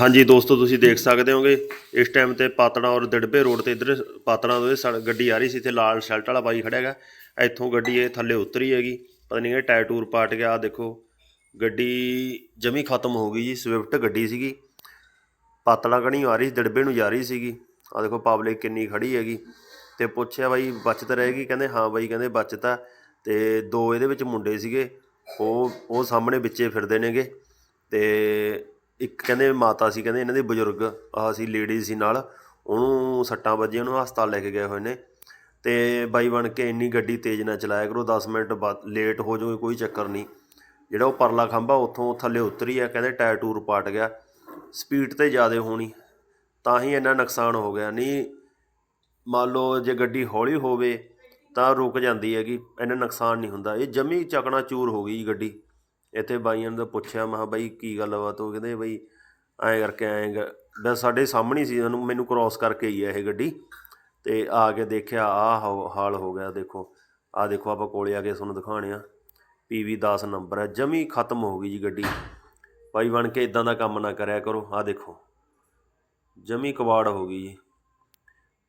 ਹਾਂਜੀ ਦੋਸਤੋ, ਤੁਸੀਂ ਦੇਖ ਸਕਦੇ ਹੋਗੇ, ਇਸ ਟਾਈਮ ਤੇ ਪਾਤੜਾ ਔਰ ਦਿੜਬੇ ਰੋਡ ਤੇ ਇਧਰ ਪਾਤੜਾ ਤੋਂ ਇਹ ਸੜ- ਗੱਡੀ ਆ ਰਹੀ ਸੀ ਤੇ ਲਾਲ ਸ਼ਰਟ ਵਾਲਾ ਬਾਈ ਖੜਿਆ ਹੈਗਾ। ਇੱਥੋਂ ਗੱਡੀ ਇਹ ਥੱਲੇ ਉਤਰੀ ਹੈਗੀ, ਪਤਾ ਨਹੀਂ ਇਹ ਟਾਇਰ ਟੂਰ ਪਾਟ ਗਿਆ ਆ ਦੇਖੋ, ਗੱਡੀ ਜਮੀ ਖਤਮ ਹੋ ਗਈ ਜੀ ਸਵਿਫਟ ਗੱਡੀ ਸੀਗੀ। ਪਾਤੜਾ ਕਣੀ ਆ ਰਹੀ ਸੀ ਦਿੜਬੇ ਨੂੰ ਜਾ ਰਹੀ ਸੀਗੀ। ਆ ਦੇਖੋ ਪਬਲਿਕ ਕਿੰਨੀ ਖੜੀ ਹੈਗੀ। ਤੇ ਪੁੱਛਿਆ ਬਾਈ, ਬਚਤ ਰਹੇਗੀ? ਕਹਿੰਦੇ, ਹਾਂ ਬਾਈ, ਕਹਿੰਦੇ ਬਚਤ ਆ। ਤੇ ਦੋ ਇਹਦੇ ਵਿੱਚ ਮੁੰਡੇ ਸੀਗੇ, ਉਹ ਉਹ ਸਾਹਮਣੇ ਵਿੱਚੇ ਫਿਰਦੇ ਨੇਗੇ। ਤੇ ਇੱਕ ਕਹਿੰਦੇ ਮਾਤਾ ਸੀ, ਕਹਿੰਦੇ ਇਹਨਾਂ ਦੇ ਬਜ਼ੁਰਗ ਆ ਸੀ ਲੇਡੀਜ਼ ਸੀ ਨਾਲ, ਉਹਨੂੰ ਸੱਟਾਂ ਵੱਜੀਆਂ, ਉਹਨੂੰ ਹਸਪਤਾਲ ਲੈ ਕੇ ਗਏ ਹੋਏ ਨੇ। ਤੇ ਬਾਈ ਬਣ ਕੇ ਇੰਨੀ ਗੱਡੀ ਤੇਜ਼ ਨਾ ਚਲਾਇਆ ਕਰੋ 10 ਮਿੰਟ ਬਾਅਦ ਲੇਟ ਹੋ ਜਾਓਗੇ ਕੋਈ ਚੱਕਰ ਨਹੀਂ। ਜਿਹੜਾ ਉਹ ਪਰਲਾ ਖੰਭਾ ਉੱਥੋਂ ਥੱਲੇ ਉਤਰੀ ਆ, ਕਹਿੰਦੇ ਟਾਇਰ ਟੂਰ ਪਾਟ ਗਿਆ। ਸਪੀਡ ਤੇ ਜ਼ਿਆਦਾ ਹੋਣੀ, ਤਾਂ ਹੀ ਇੰਨਾ ਨੁਕਸਾਨ ਹੋ ਗਿਆ। ਨਹੀਂ, ਮੰਨ ਲਓ ਜੇ ਗੱਡੀ ਹੌਲੀ ਹੋਵੇ, ਤਾਂ ਰੁਕ ਜਾਂਦੀ ਹੈਗੀ, ਇੰਨਾ ਨੁਕਸਾਨ ਨਹੀਂ ਹੁੰਦਾ। ਇਹ ਜਮੀ ਚੱਕਣਾ ਚੂਰ ਹੋ ਗਈ ਜੀ ਗੱਡੀ। ਇੱਥੇ ਬਾਈਆਂ ਨੂੰ ਤਾਂ ਪੁੱਛਿਆ, ਮੈਂ ਕਿਹਾ ਬਾਈ ਕੀ ਗੱਲਬਾਤ ਉਹ ਕਹਿੰਦੇ ਬਈ ਐਂ ਕਰਕੇ, ਐਂ ਗ- ਬਸ ਸਾਡੇ ਸਾਹਮਣੇ ਸੀ, ਉਹਨੂੰ ਮੈਨੂੰ ਕ੍ਰਾਸ ਕਰਕੇ ਹੀ ਆ ਇਹ ਗੱਡੀ ਤੇ ਆ ਕੇ ਦੇਖਿਆ, ਆਹ ਹਾਲ ਹੋ ਗਿਆ ਦੇਖੋ। ਆ ਦੇਖੋ, ਆਪਾਂ ਕੋਲੇ ਆ ਕੇ ਤੁਹਾਨੂੰ ਦਿਖਾਣੇ ਆ। ਪੀਵੀ 10 ਨੰਬਰ ਹੈ ਜਮੀ ਖਤਮ ਹੋ ਗਈ ਜੀ ਗੱਡੀ। ਬਾਈ ਬਣ ਕੇ ਇਦਾਂ ਦਾ ਕੰਮ ਨਾ ਕਰਿਆ ਕਰੋ ਆ ਦੇਖੋ। ਜਮੀ ਕਵਾੜ ਹੋ ਗਈ ਜੀ।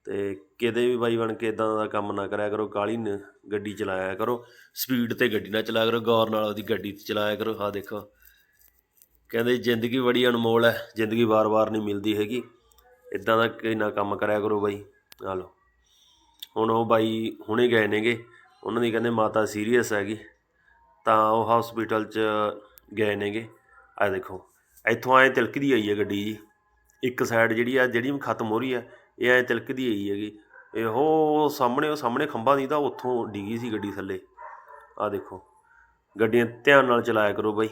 ਅਤੇ ਕਿਤੇ ਵੀ ਬਾਈ ਬਣ ਕੇ ਇੱਦਾਂ ਦਾ ਕੰਮ ਨਾ ਕਰਿਆ ਕਰੋ, ਕਾਹਲੀ ਨ- ਗੱਡੀ ਚਲਾਇਆ ਕਰੋ ਸਪੀਡ ਤੇ ਗੱਡੀ ਨਾ ਚਲਾਇਆ ਕਰੋ, ਗੌਰ ਨਾਲ ਉਹਦੀ ਗੱਡੀ ਤੇ ਚਲਾਇਆ ਕਰੋ। ਆ ਦੇਖੋ। ਕਹਿੰਦੇ ਜ਼ਿੰਦਗੀ ਬੜੀ ਅਨਮੋਲ ਹੈ, ਜ਼ਿੰਦਗੀ ਵਾਰ-ਵਾਰ ਨਹੀਂ ਮਿਲਦੀ ਹੈਗੀ। ਇੱਦਾਂ ਦਾ ਕੋਈ ਨਾ ਕੰਮ ਕਰਿਆ ਕਰੋ ਬਾਈ। ਆ ਲਓ। ਹੁਣ ਉਹ ਬਾਈ ਹੁਣੇ ਗਏ ਨੇਗੇ। ਉਹਨਾਂ ਦੀ ਕਹਿੰਦੇ ਮਾਤਾ ਸੀਰੀਅਸ ਹੈਗੀ। ਤਾਂ ਉਹ ਹਸਪੀਟਲ 'ਚ ਗਏ ਨੇਗੇ। ਆ ਦੇਖੋ। ਇੱਥੋਂ ਐ ਤਿਲਕਦੀ ਆਈ ਹੈ ਗੱਡੀ ਜੀ। ਇੱਕ ਸਾਈਡ ਜਿਹੜੀ ਆ, ਜਿਹੜੀ ਖਤਮ ਹੋ ਰਹੀ ਹੈ ਇਹ ਐ ਤਿਲਕਦੀ ਆਈ ਹੈਗੀ। ਇਹ ਉਹ ਸਾਹਮਣੇ ਉਹ ਸਾਹਮਣੇ ਖੰਭਾ ਨਹੀਂ ਤਾਂ ਉੱਥੋਂ ਡਿੱਗੀ ਸੀ ਗੱਡੀ ਥੱਲੇ। ਆ ਦੇਖੋ, ਗੱਡੀਆਂ ਧਿਆਨ ਨਾਲ ਚਲਾਇਆ ਕਰੋ ਬਾਈ।